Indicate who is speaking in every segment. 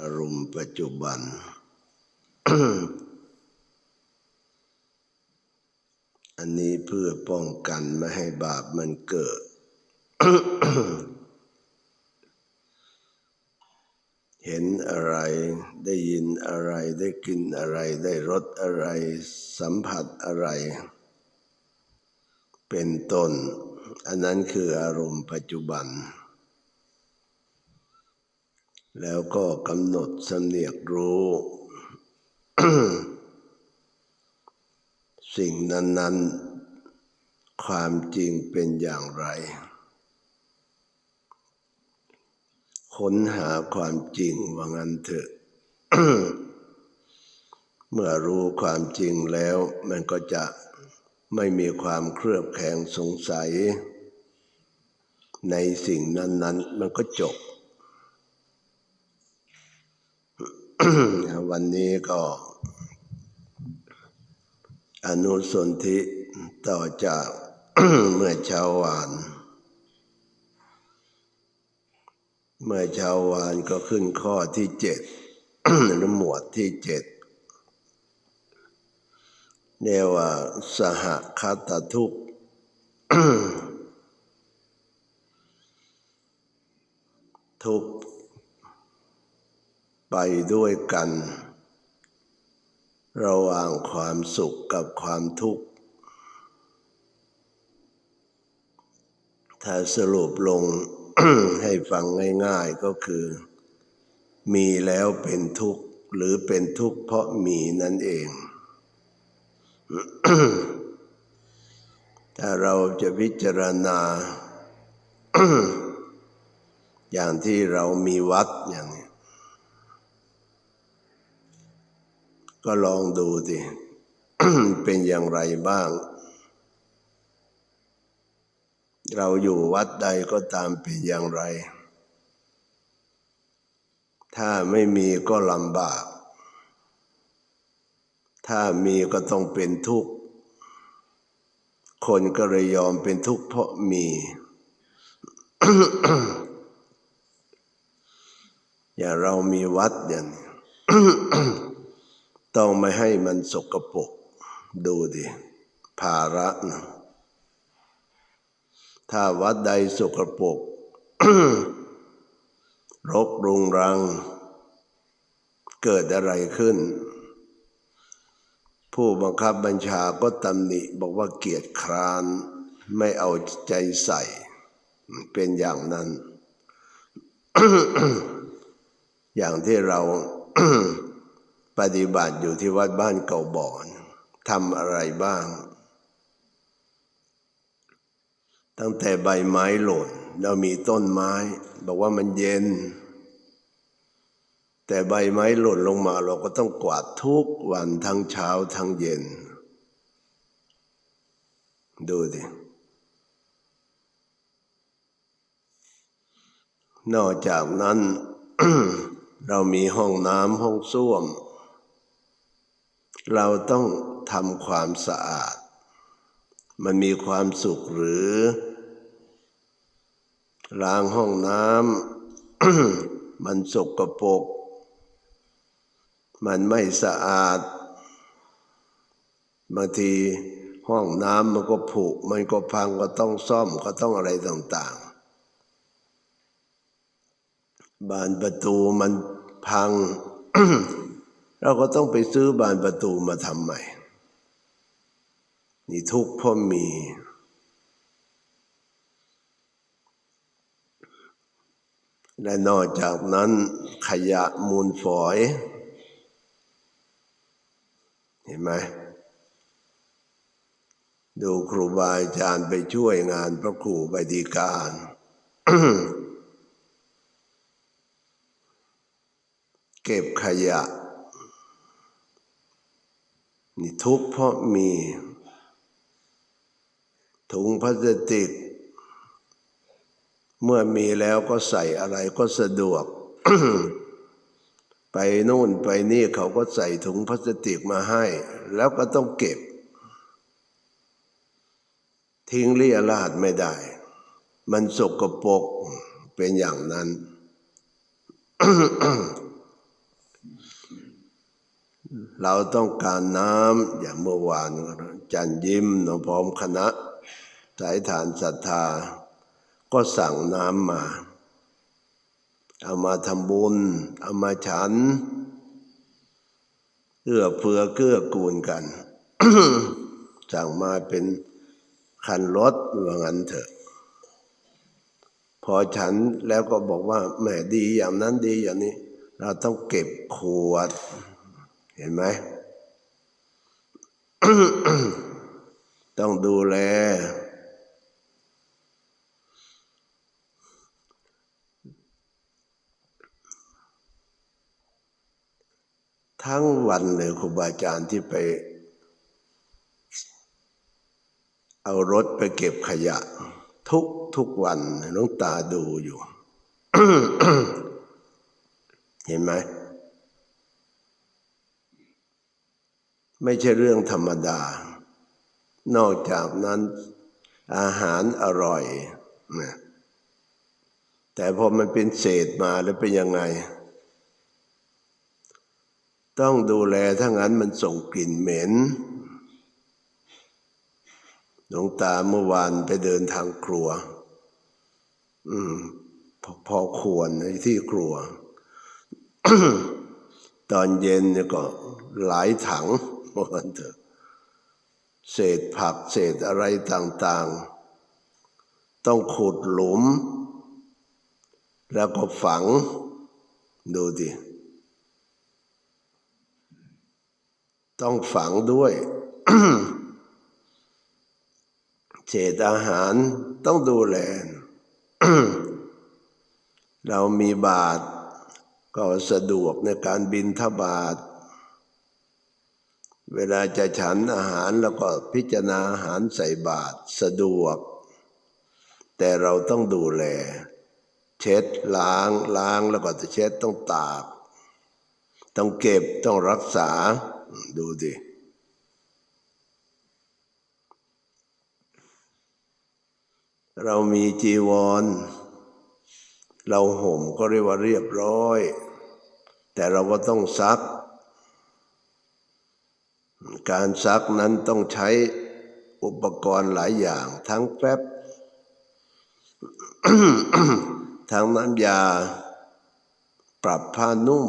Speaker 1: อารมณ์ปัจจุบัน อันนี้เพื่อป้องกันไม่ให้บาปมันเกิด เห็นอะไรได้ยินอะไรได้กินอะไรได้รสอะไร สัมผัสอะไร เป็นต้น อันนั้นคืออารมณ์ปัจจุบัน แล้วก็กำหนดสำเนียกรู้ สิ่งนั้น ๆ ความจริงเป็นอย่างไร ค้นหาความจริงว่างั้นเถอะ เมื่อรู้ความจริงแล้วมันก็จะไม่มีความเครือบแคลงสงสัย ในสิ่งนั้น ๆ มันก็จบ วันนี้ก็อนุสนธิต่อจากเมื่อเช้าวาน เมื่อเช้าวานก็ขึ้นข้อที่เจ็ดหรือหมวดที่เจ็ดเรียกว่าสหคตทุกข์ทุกข์ ไปด้วยกัน ระหว่างความสุขกับความทุกข์ ถ้าสรุปลงให้ฟังง่ายๆก็คือ มีแล้วเป็นทุกข์หรือเป็นทุกข์เพราะมีนั่นเอง ถ้าเราจะพิจารณา อย่างที่เรามีวัดอย่างนี้ ก็ลองดูสิเป็นอย่างไรบ้าง เราอยู่วัดใดก็ตามเป็นอย่างไร ถ้าไม่มีก็ลำบาก ถ้ามีก็ต้องเป็นทุกข์ คนก็เลยยอมเป็นทุกข์เพราะมี อย่าเรามีวัดอย่างนี้ ต้องไม่ให้มันสกปรกดูดิภาระนะถ้าวัดใดสกปรกรกรุงรัง เกิดอะไรขึ้น ผู้บังคับบัญชาก็ตำหนิบอกว่าเกียรติคร้านไม่เอาใจใส่ เป็นอย่างนั้น อย่างที่เรา ปฏิบัติอยู่ที่วัดบ้านเก่าบ่อนทำอะไรบ้าง ตั้งแต่ใบไม้หล่นเรามีต้นไม้ บอกว่ามันเย็น แต่ใบไม้หล่นลงมาเราก็ต้องกวาดทุกวันทั้งเช้าทั้งเย็น ดูดินอกจากนั้น เรามีห้องน้ำห้องส้วม เราต้องทำความสะอาด มันมีความสุขหรือ ล้างห้องน้ำมันสกปรกมันไม่สะอาด บางทีห้องน้ำมันก็ผุ มันก็พังก็ต้องซ่อมก็ต้องอะไรต่างๆ บานประตูมันพัง เราก็ต้องไปซื้อบานประตูมาทำใหม่ นี่ทุกพราะมี และนอกจากนั้นขยะมูลฝอย เห็นไหมดูครูบาอาจารย์ไปช่วยงานพระครูบดีการเก็บขยะ นี่ทุกข์เพราะมี ถุงพลาสติก เมื่อมีแล้วก็ใส่อะไรก็สะดวก ไปนู่นไปนี่เขาก็ใส่ถุงพลาสติกมาให้ แล้วก็ต้องเก็บ ทิ้งเลี่ยราดไม่ได้ มันสกปรกเป็นอย่างนั้น เราต้องการน้ำอย่างเมื่อวานจันยิ้มหนพร้อมคณะ สายฐานศรัทธา ก็สั่งน้ำมา เอามาทำบุญ เอามาฉันเอื้อเฟื้อเกื้อกูลกัน สั่งมาเป็นคันรถว่างั้นเถอะ พอฉันแล้วก็บอกว่าแหมดีอย่างนั้นดีอย่างนี้ เราต้องเก็บขวด เห็นไหมต้องดูแล ทั้งวันเลยครูบาอาจารย์ที่ไป เอารถไปเก็บขยะ ทุกทุกวันน้องตาดูอยู่ เห็นไหม ไม่ใช่เรื่องธรรมดา นอกจากนั้นอาหารอร่อยนะแต่พอมันเป็นเศษมาแล้วเป็นยังไง ต้องดูแลถ้างั้นมันส่งกลิ่นเหม็นหลวงตาเมื่อวานไปเดินทางครัว อืม พอพอควรในที่ครัว ตอนเย็นเนี่ยก็หลายถัง ว่าเถอะเศษผักเศษอะไรต่างๆ ต้องขุดหลุม แล้วก็ฝังดูดิ ต้องฝังด้วย เศษอาหารต้องดูแล เรามีบาทก็สะดวกในการบินทบาท เวลาจะฉันอาหารแล้วก็พิจารณาอาหารใส่บาตรสะดวก แต่เราต้องดูแล เช็ดล้างล้างแล้วก็จะเช็ดต้องตาก ต้องเก็บต้องรักษาดูดิเรามีจีวร เราห่มก็เรียกว่าเรียบร้อย แต่เราก็ต้องซัก การซักนั้นต้องใช้อุปกรณ์หลายอย่าง ทั้งแป๊บ ทั้งน้ำยา ปรับผ้านุ่ม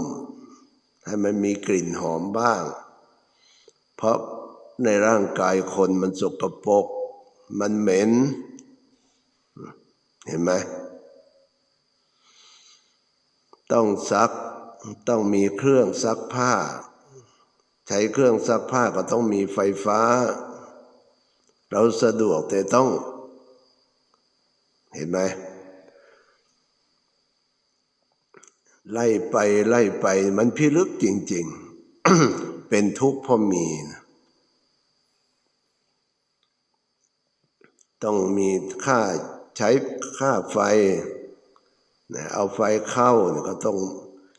Speaker 1: ให้มันมีกลิ่นหอมบ้าง เพราะในร่างกายคนมันสกปรกมันเหม็น เห็นไหม ต้องซัก ต้องมีเครื่องซักผ้า ใช้เครื่องซักผ้าก็ต้องมีไฟฟ้า เราสะดวกแต่ต้อง เห็นไหมไล่ไปไล่ไปมันพิลึกจริง ๆ เป็นทุกข์เพราะมีนะต้องมีค่าใช้ค่าไฟนะเอาไฟเข้าก็ต้อง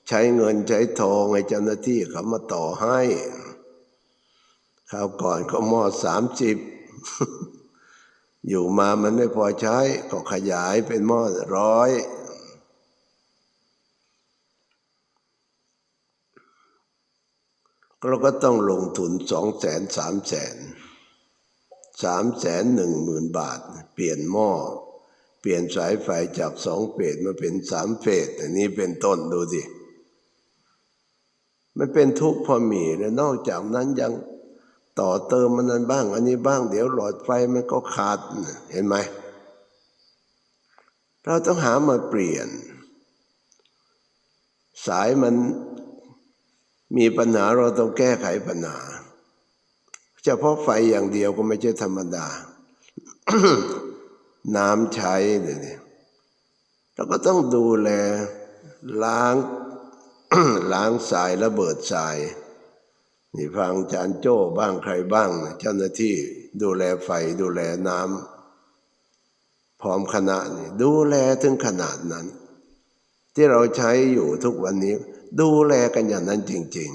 Speaker 1: ใช้เงินใช้ทองให้เจ้าหน้าที่เขามาต่อให้ คราวก่อนก็หม้อสามสิบอยู่มามันไม่พอใช้ ก็ขยายเป็นหม้อร้อยเราก็ต้องลงทุนสองแสนสามแสนสามแสนหนึ่งหมื่นบาท เปลี่ยนหม้อ เปลี่ยนสายไฟจากสองเฟสมาเป็นสามเฟสอันนี้เป็นต้นดูสิมันเป็นทุกข์พอมีแล้วนอกจากนั้นยัง ต่อเติมมันนั้นบ้าง อันนี้บ้างเดี๋ยวหลอดไฟมันก็ขาดเห็นไหม เราต้องหามาเปลี่ยน สายมันมีปัญหาเราต้องแก้ไขปัญหาเฉพาะไฟอย่างเดียวก็ไม่ใช่ธรรมดา น้ำใช้เนี่ยเราก็ต้องดูแลล้างล้างสายระเบิดสาย นี่ฟังจานโจ้บ้างใครบ้าง เจ้าหน้าที่ดูแลไฟดูแลน้ำพร้อมคณะนี่ดูแลถึงขนาดนั้น ที่เราใช้อยู่ทุกวันนี้ ดูแลกันอย่างนั้นจริง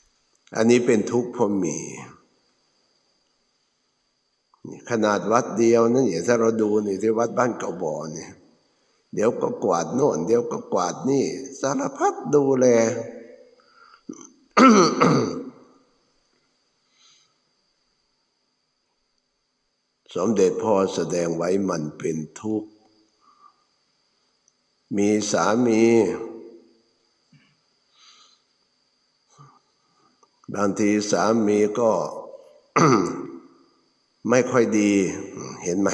Speaker 1: ๆ อันนี้เป็นทุกข์พราะมี ขนาดวัดเดียวนั่นอย่างถ้าเราดูนี่ที่วัดบ้านเก่าบ่อเนี่ยเดี๋ยวก็กวาดโน่น เดี๋ยวก็กวาดนี่ สารพัดดูแล สมเด็จพ่อแสดงไว้มันเป็นทุกข์ มีสามี บางทีสามีก็ไม่ค่อยดีเห็นไหม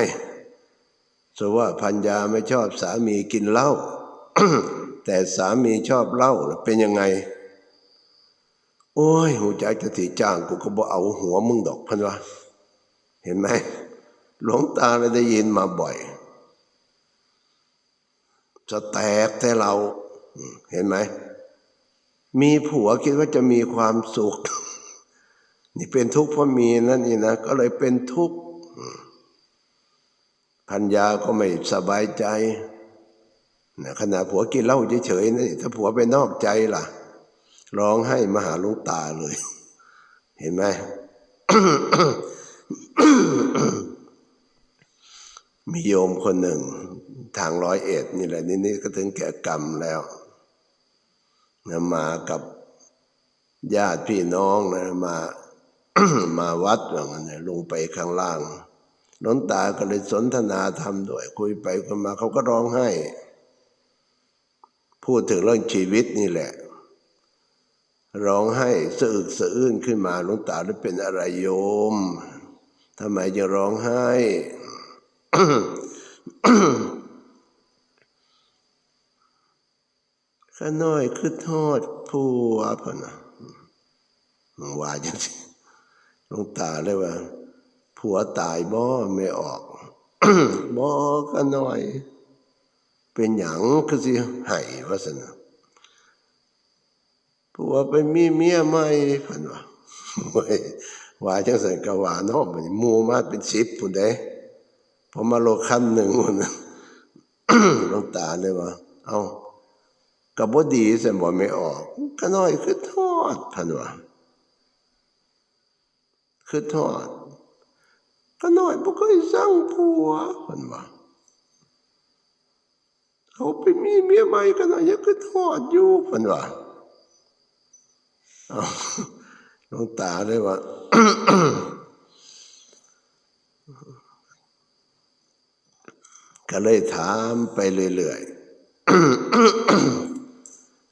Speaker 1: สว่าพัญญาไม่ชอบสามีกินเหล้าแต่สามีชอบเหล้าเป็นยังไง โอ้ยหูใจกจะถีจ้างกูก็บอกเอาหัวมึงดอกพันวะเห็นไหมหลวงตาเลยได้ยินมาบ่อย จะแตกแต่เรา เห็นไหม มีผัวคิดว่าจะมีความสุข นี่เป็นทุกข์เพราะมีนั่นนี่นะ ก็เลยเป็นทุกข์พัญญาก็ไม่สบายใจนะขณะผัวกินเหล้าเฉยๆนี่ถ้าผัวไปนอกใจล่ะ ร้องให้มหาลุงตาเลย เห็นไหมมีโยมคนหนึ่ง ทางร้อยเอ็ดนี่แหละนี่นี่ก็ถึงแก่กรรมแล้วนะมากับญาติพี่น้องนะมามาวัดว่างั้นนะลงไปข้างล่างหลวงตาก็เลยสนทนาธรรมด้วย คุยไปคุยมาเขาก็ร้องไห้ พูดถึงเรื่องชีวิตนี่แหละ ร้องไห้สะอึกสะอื้นขึ้นมาหลวงตาได้เป็นอะไรโยมทำไมจะร้องไห้ ข้าน้อยคือโทษผัวพนะว่าจังสิลงตาเลยว่า ผัวตายบ่ไม่ออกบ่ข้าน้อย เป็นหยังคือสิให้ว่าสนะ ผัวไปมีเมียใหม่พันว่าว่าจังสันก็ว่าเนาะมันหมูมาเป็นสิบพุ่นเด้พอมาโลคันหนึ่งพุ่นน่ะหลงตาเลยว่า เอากับ่ดีสมบ่ไม่ออก ก็น้อยคือทอดพันว่าคือทอด ก็น้อยบ่เคยสั่งผัวพันว่าเขาไปมีเมียใหม่ก็น้อยยังคือทอดอยู่พันว่า หลวงตาเลยว่าก็เลยถามไปเรื่อยๆ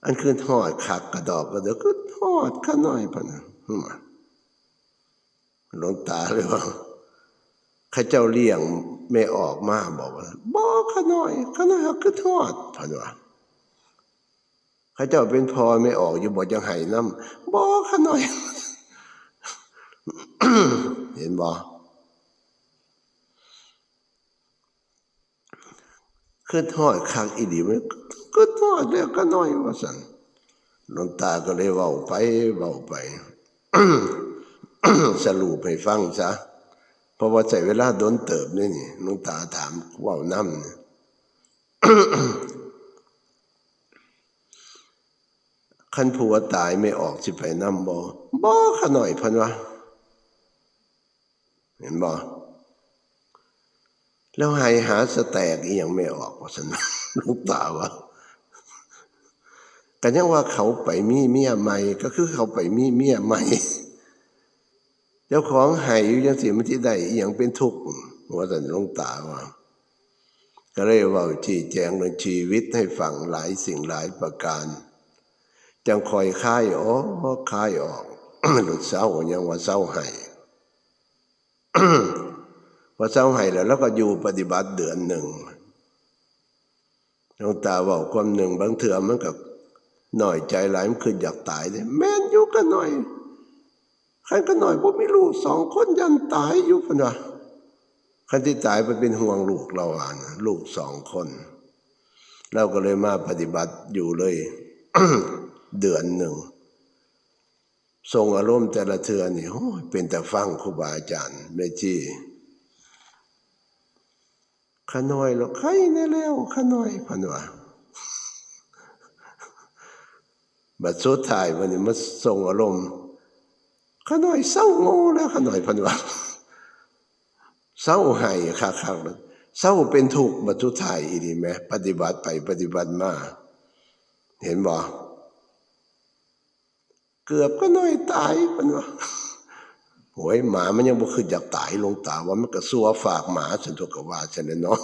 Speaker 1: อันคือทอดขักกระดอกกระเดอกก็ทอดข้าน้อยพะนะหลวงตาเลยว่าข้าเจ้าเลี้ยงไม่ออกมาบอกว่าบอกข้าน้อยข้าน้อยเขาคือทอดพะนะ ข้าเจ้าเป็นพอไม่ออกอยู่บอกยังไห้น้ำบอกข้าน้อย เห็นบ่คือทอดคักอีดีมันก็ทอดแล้วก็น้อยว่าสันหลวงตาก็เลยเว้าไปเว้าไป สรุปให้ฟังซะเพราะว่าใช้เวลาโดนเติบนี่นี่หลวงตาถามเว่าน้ำเนี่ย คันผัวตายไม่ออกสิไปน้ำบ่บ่ขะหน่อยพันวะเห็นบ่แล้วให้หาสแตกอีหยังไม่ออกว่าสนลูกตาว่ากันยังว่าเขาไปมีเมียใหม่ ก็คือเขาไปมีเมียใหม่เจ้าของให้อยู่ยังสิมันที่ได้อีหยังเป็นทุกข์ว่าสันลวงตาว่าก็เลยว่าชี้แจงเรื่องชีวิตให้ฟังหลายสิ่งหลายประการ จังคอยคายอ๋อคายออกหลุดเศร้ายังว่าเศร้าให้พอเศร้าให้แล้วแล้วก็อยู่ปฏิบัติเดือนหนึ่งหลวงตาบอกความหนึ่งบางเถื่อมันกับหน่อยใจหลายมันคืออยากตายเนี่ยแม่นอยู่กันหน่อยใครก็หน่อยผมไม่รู้สองคนยันตายอยู่พนวะคันที่ตายไปเป็นห่วงลูกเราอะนลูกสองคน เราก็เลยมาปฏิบัติอยู่เลย เดือนหนึ่ง ทรงอารมณ์แต่ละเทือนี่โอ้ยเป็นแต่ฟังครูบาอาจารย์ไม่จี้ขาน้อยหรอกใครแน่แล้วขาน้อยพันว่าบัดสุดท้ายวันนี้มาทรงอารมณ์ขาน้อยเศร้าโง่แล้วขาน้อยพันว่าเศร้าให้คักๆแล้วเศร้าเป็นทุกข์บัตุถ่ายอีดีไหมปฏิบัติไปปฏิบัติมา เห็นบ่ เกือบก็น้อยตายมันว่าโอ้ยหมามันยังบ่คืออยากตายลงตาว่ามันก็สัวฝากหมาฉันทุกกว่าฉันเนาะ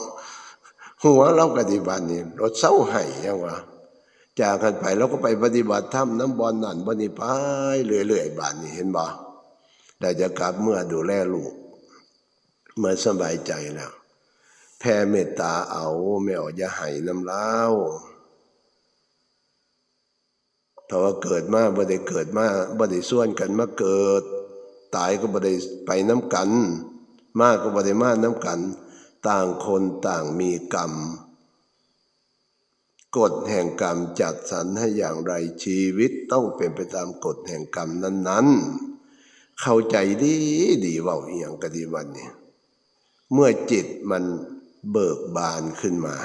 Speaker 1: หัวเราปฏิบัตินี่รถเศร้าไห้ยังวะจากกันไปเราก็ไปปฏิบัติธรรมน้ำบอลนั่นบอนี่ไปเรื่อยๆบานนี้เห็นบ่ได้จะกลับเมื่อดูแลลูกเมื่อสบายใจแล้วแผ่เมตตาเอาไม่เอาอย่าให้น้ำเล้า วถ้าว่าเกิดมาบ่ได้เกิดมาบ่ได้ส่วนกันมาเกิด ตายก็บ่ได้ไปน้ำกัน มากก็บ่ได้มาน้ำกัน ต่างคนต่างมีกรรมกฎแห่งกรรมจัดสรรให้อย่างไรชีวิตต้องเป็นไปตามกฎแห่งกรรมนั้น ๆ เข้าใจดีดีเว่าอหย่างกะดีวันนี้เมื่อจิตมันเบิกบานขึ้นมา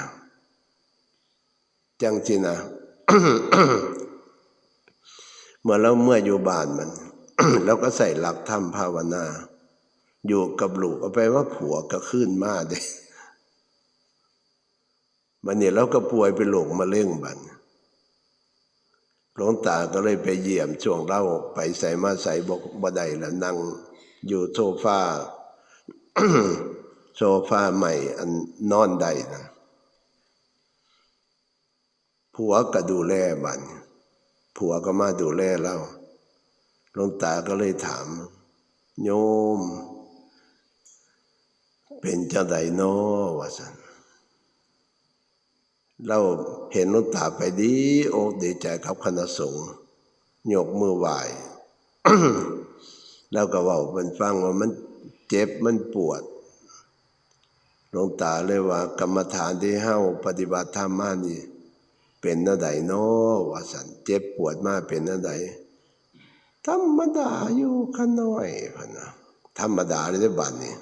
Speaker 1: จังจินะ เมื่อเราเมื่ออยู่บ้านมันเราก็ใส่หลักธรรมภาวนา อยู่กับลูกเอาไปว่าผัวก็ขึ้นมาเด้บันนี้เราก็ป่วยเป็นโรคมะเร็งบัดหลวงตาก็เลยไปเยี่ยมช่วงเล่าไปใส่มาใส่บกบไดแล้วนั่งอยู่โซฟาโซฟาใหม่อันนอนได้นะผัวก็ดูแลบัน ผัวก็มาดูแลเราหลวงตาก็เลยถาม โยม เป็นเจ้าใดนอวะสันเราเห็นหลุงตาไปดีอกดีใจกับคณะสงฆ์ยกมือไหว้แล้วก็ว่าเป็นฟังว่ามันเจ็บมันปวดหลวงตาเลยว่ากรรมฐานที่เฮาปฏิบัติธรรมมานี่ เป็นนาใดเนาะว่าสันเจ็บปวดมาเป็นนาใดธรรมดาอยู่ขน้อยพนะธรรมดาเลยได้บัดนี้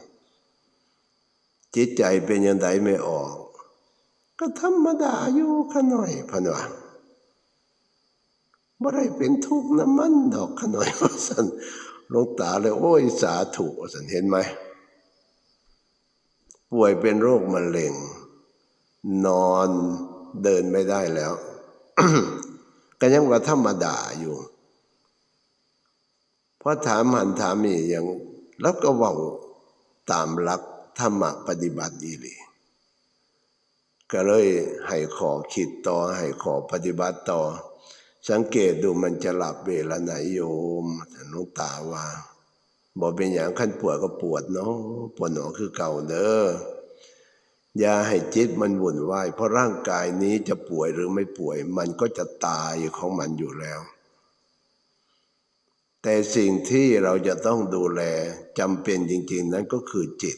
Speaker 1: จิตใจเป็นยังไงไม่ออก ก็ธรรมดาอยู่ขน่อยพนะบ่ได้เป็นทุกข์น้ำมันดอกขน่อยว่าสันลงตาเลยโอ้ยสาธุวสันเห็นไหมป่วยเป็นโรคมะเร็ง นอน เดินไม่ได้แล้วก็ยังว่าธรรมดาอยู่เพราะถามหันถามนี่ยังแล้วก็ว่าตามหลักธรรมะปฏิบัติอีหลีก็เลยให้ขอคิดต่อให้ขอปฏิบัติต่อ สังเกตดูมันจะหลับเวลาไหนโยมหลวงตาว่าบอกเป็นอย่างขั้นปวดก็ปวดเนาะปวดหนอคือเก่าเด้อ อย่าให้จิตมันวุ่นวาย เพราะร่างกายนี้จะป่วยหรือไม่ป่วย มันก็จะตายของมันอยู่แล้ว แต่สิ่งที่เราจะต้องดูแลจำเป็นจริง ๆ นั้นก็คือจิต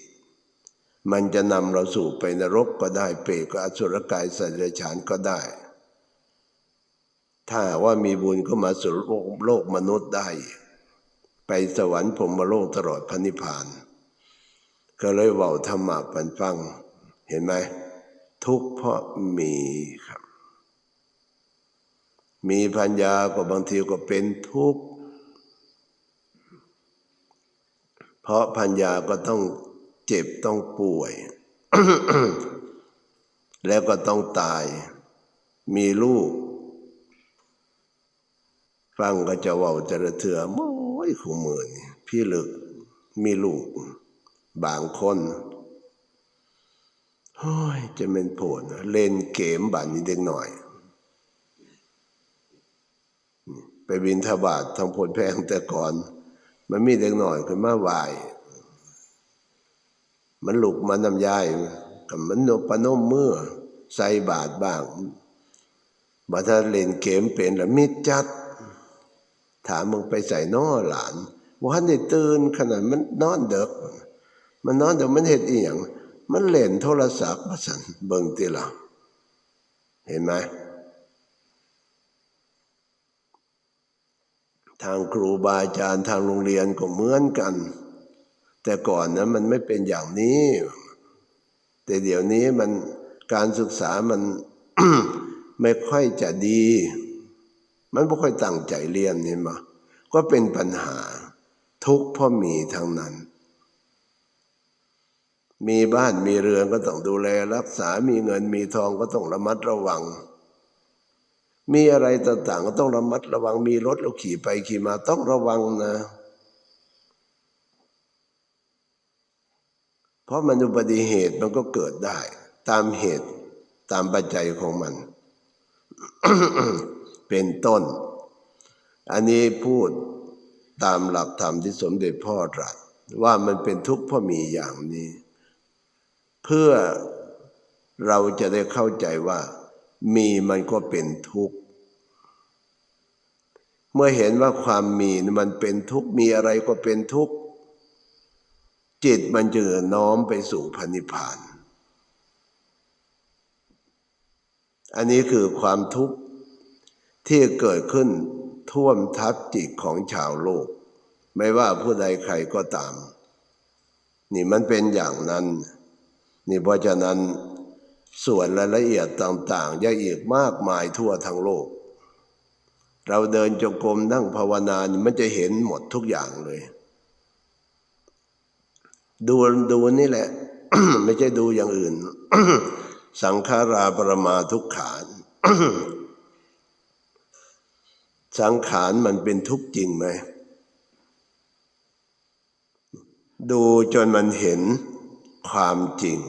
Speaker 1: มันจะนำเราสู่ไปนรกก็ได้เปรตก็อสุรกายสัตว์เดรัจฉานก็ได้ ถ้าว่ามีบุญก็มาสู่โลกโลกมนุษย์ได้ ไปสวรรค์ผมมาโลกตลอดพระนิพพาน ก็เลยเว่าธรรมะปันฟัง เห็นไหมทุกข์เพราะมีครับ มีปัญญาก็บางทีก็เป็นทุกข์เพราะปัญญาก็ต้องเจ็บต้องป่วย แล้วก็ต้องตาย มีลูก ฟังก็จะว่าจะระเถือโม้ยขูมือนี่พี่ลึกมีลูก บางคน โอ้ยจะเป็นโผลเล่นเกมบันนี้เด็กหน่อย ไปบินทบาททำผลแพงแต่ก่อน มันมีเด็กหน่อยขึ้นมาไหวมันหลุกมันน้ำยายกับมันนปนมเมื่อใส่บาทบ้างบัถ้าเล่นเกมเป็นล้วมิดจัด ถามมึงไปใส่นอหลานวันได้ตื่นขนาดมันนอนเด็ก มันนอนเด็กมันเห็ดอีหยัง มันเล่นโทรศัพท์มาสันเบิ่งทีละเห็นไหมทางครูบาอาจารย์ทางโรงเรียนก็เหมือนกัน แต่ก่อนนะมันไม่เป็นอย่างนี้ แต่เดี๋ยวนี้มันการศึกษามันไม่ค่อยจะดี มันไม่ค่อยตั้งใจเรียนนี่มาก็เป็นปัญหาทุกพราะมีทั้งนั้น มีบ้านมีเรือนก็ต้องดูแลรักษา มีเงินมีทองก็ต้องระมัดระวัง มีอะไรต่างๆ ก็ต้องระมัดระวัง มีรถเราขี่ไปขี่มาต้องระวังนะ เพราะมันอุบัติเหตุมันก็เกิดได้ ตามเหตุตามปัจจัยของมัน เป็นต้น อันนี้พูดตามหลักธรรมที่สมเด็จพ่อตรัสว่ามันเป็นทุกข์เพราะมีอย่างนี้ เพื่อเราจะได้เข้าใจว่า มีมันก็เป็นทุกข์ เมื่อเห็นว่าความมีมันเป็นทุกข์ มีอะไรก็เป็นทุกข์ จิตมันจะน้อมไปสู่พันิพาน อันนี้คือความทุกข์ที่เกิดขึ้นท่วมทับจิตของชาวโลก ไม่ว่าผู้ใดใครก็ตาม นี่มันเป็นอย่างนั้น นี่เพราะฉะนั้นส่วนรายละเอียดต่างๆยังอีกมากมายทั่วทั้งโลก เราเดินจงกรมนั่งภาวนานี่มันจะเห็นหมดทุกอย่างเลย ดูดูนี่แหละ ไม่ใช่ดูอย่างอื่น สังขาราปรมาทุกขานสังขารมันเป็นทุกข์จริงไหม ดูจนมันเห็น ความจริง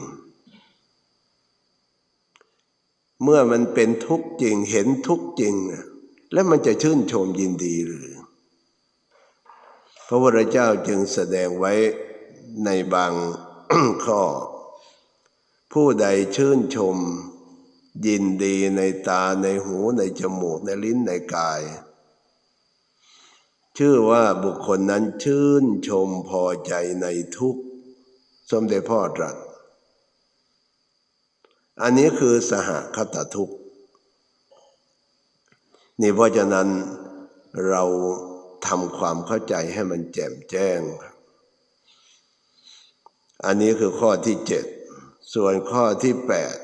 Speaker 1: เมื่อมันเป็นทุกข์จริงเห็นทุกข์จริง แล้วมันจะชื่นชมยินดีหรือ พระพุทธเจ้าจึงแสดงไว้ในบางข้อ ผู้ใดชื่นชม ยินดีในตาในหูในจมูกในลิ้นในกายชื่อว่าบุคคลนั้นชื่นชมพอใจในทุกข์ สมเด็จพ่อตรัส อันนี้คือสหคตทุกข์ นี่เพราะฉะนั้นเราทำความเข้าใจให้มันแจ่มแจ้ง อันนี้คือข้อที่เจ็ด ส่วนข้อที่แปด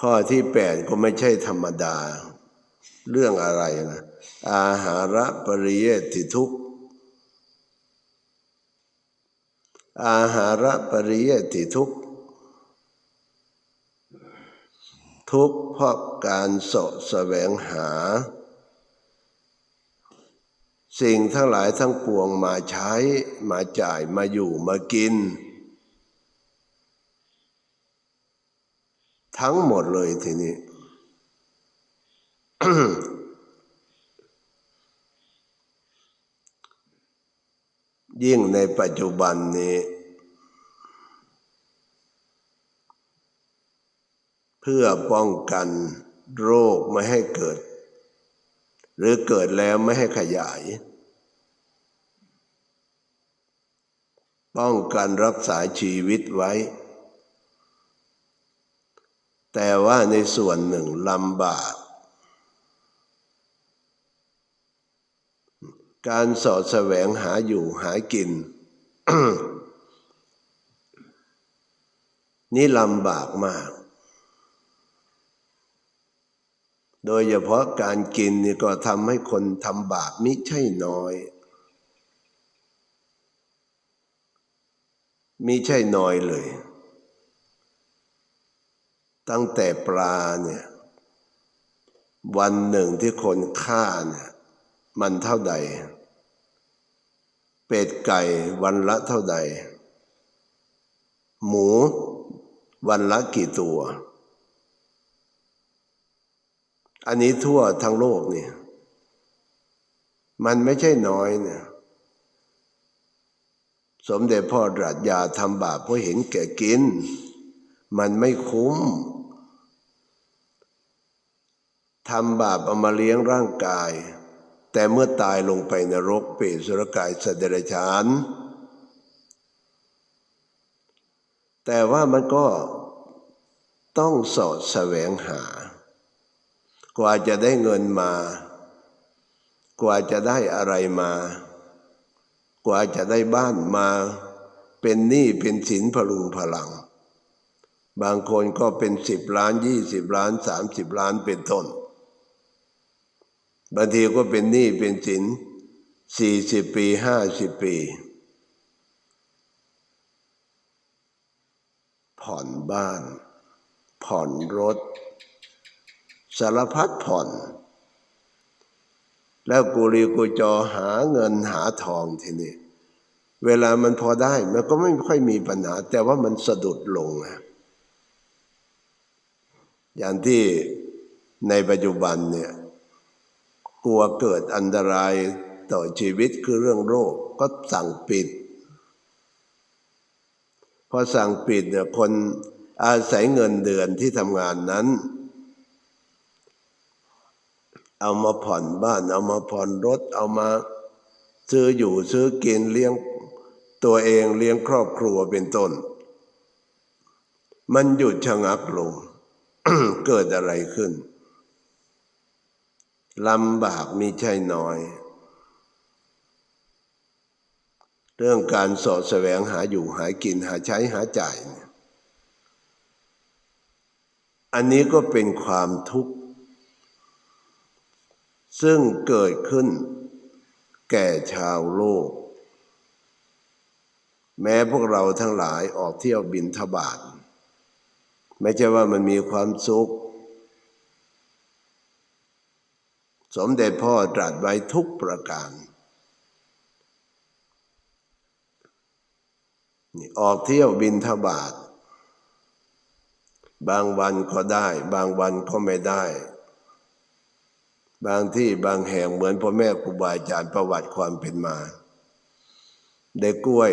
Speaker 1: ข้อที่แปดก็ไม่ใช่ธรรมดา เรื่องอะไรนะ อาหาระปริเยติทุกข์ อาหารปริยติทุกทุกเพราะการสะแสวงหา สิ่งทั้งหลายทั้งปวงมาใช้มาจ่ายมาอยู่มากิน ทั้งหมดเลยทีนี้ ยิ่งในปัจจุบันนี้ เพื่อป้องกันโรคไม่ให้เกิด หรือเกิดแล้วไม่ให้ขยาย ป้องกันรักษาชีวิตไว้ แต่ว่าในส่วนหนึ่งลำบาก การสอดแสวงหาอยู่หากิน นี่ลำบากมาก โดยเฉพาะการกินนี่ก็ทำให้คนทำบาปมิใช่น้อยมิใช่น้อยเลย ตั้งแต่ปลาเนี่ย วันหนึ่งที่คนฆ่าเนี่ยมันเท่าใด เป็ดไก่วันละเท่าใด หมูวันละกี่ตัว อันนี้ทั่วทั้งโลกเนี่ย มันไม่ใช่น้อยเนี่ย สมเด็จพ่อรัสยาทำบาปเพราะเห็นแก่กิน มันไม่คุ้มทำบาปเอามาเลี้ยงร่างกาย แต่เมื่อตายลงไปนรกเปรตสุรกายสัตว์เดรัจฉาน แต่ว่ามันก็ต้องสอดแสวงหา กว่าจะได้เงินมา กว่าจะได้อะไรมา กว่าจะได้บ้านมาเป็นหนี้เป็นสินพลุงพลัง บางคนก็เป็นสิบล้านยี่สิบล้านสามสิบล้านเป็นต้น บางทีก็เป็นหนี้เป็นสินสี่สิบปีห้าสิบปี ผ่อนบ้าน ผ่อนรถ สารพัดผ่อน แล้วกูรีกูจอหาเงินหาทองทีนี้เวลามันพอได้มันก็ไม่ค่อยมีปัญหา แต่ว่ามันสะดุดลงนะอย่างที่ในปัจจุบันเนี่ย กลัวเกิดอันตรายต่อชีวิตคือเรื่องโรคก็สั่งปิด พอสั่งปิดเนี่ยคนอาศัยเงินเดือนที่ทำงานนั้น เอามาผ่อนบ้าน เอามาผ่อนรถ เอามาซื้ออยู่ซื้อกินเลี้ยงตัวเองเลี้ยงครอบครัวเป็นต้น มันหยุดชะงักลงเกิดอะไรขึ้น ลำบากมีใช่น้อย เรื่องการสอดแสวงหาอยู่หากินหาใช้หาจ่ายเนี่ยอันนี้ก็เป็นความทุกข์ ซึ่งเกิดขึ้นแก่ชาวโลก แม้พวกเราทั้งหลายออกเที่ยวบินทบาท ไม่ใช่ว่ามันมีความสุข สมเด็จพ่อตรัสไว้ทุกประการนี่ออกเที่ยวบินทบาท บางวันก็ได้ บางวันก็ไม่ได้ บางที่บางแห่งเหมือนพ่อแม่ครูบาอาจารย์ประวัติความเป็นมา ได้กล้วย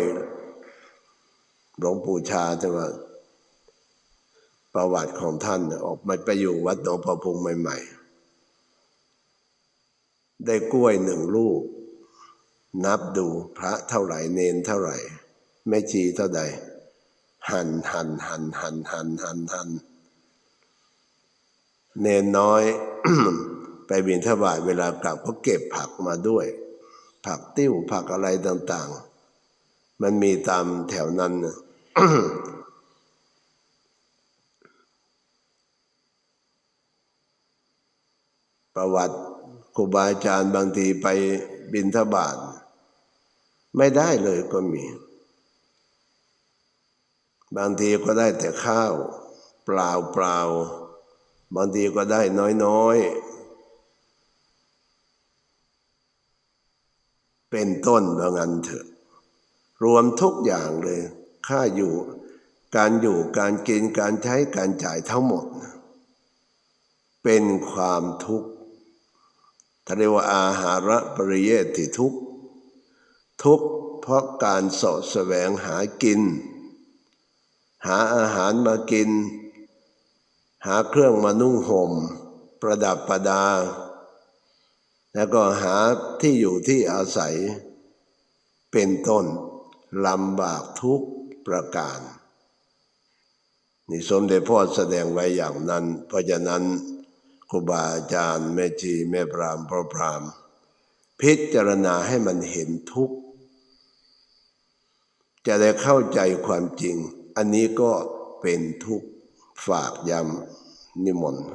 Speaker 1: หลวงปู่ชาจังว่าประวัติของท่านออกมาไปอยู่วัดหนองประพุงใหม่ ๆ ได้กล้วยหนึ่งลูก นับดูพระเท่าไหร่เนนเท่าไหร่แม่ชีเท่าใด หันหันหันหันหันหันหันเนนน้อย ไปบินทบาทเวลากลับก็เก็บผักมาด้วย ผักติ้วผักอะไรต่าง ๆ มันมีตามแถวนั้นนะประวัติ ครูบาอาจารย์บางทีไปบินทบาทไม่ได้เลยก็มี บางทีก็ได้แต่ข้าว เปล่าเปล่าบางทีก็ได้น้อยๆ เป็นต้นว่างันเถอะ รวมทุกอย่างเลย ค่าอยู่ การอยู่การกินการใช้การจ่ายทั้งหมด เป็นความทุกข์ ทเรียกว่าอาหาระปริเยติทุกทุกเพราะการเสาะแสวงหากิน หาอาหารมากิน หาเครื่องมานุ่งห่ม ประดับประดา แล้วก็หาที่อยู่ที่อาศัย เป็นต้นลำบากทุกประการนี่สมเด็จพ่อแสดงไว้อย่างนั้น เพราะฉะนั้น รูบาอาจารย์แม่จีแม่พรามพ่อพราม พิจารณาให้มันเห็นทุกข์ จะได้เข้าใจความจริง อันนี้ก็เป็นทุกข์ฝากย้ำนิมนต์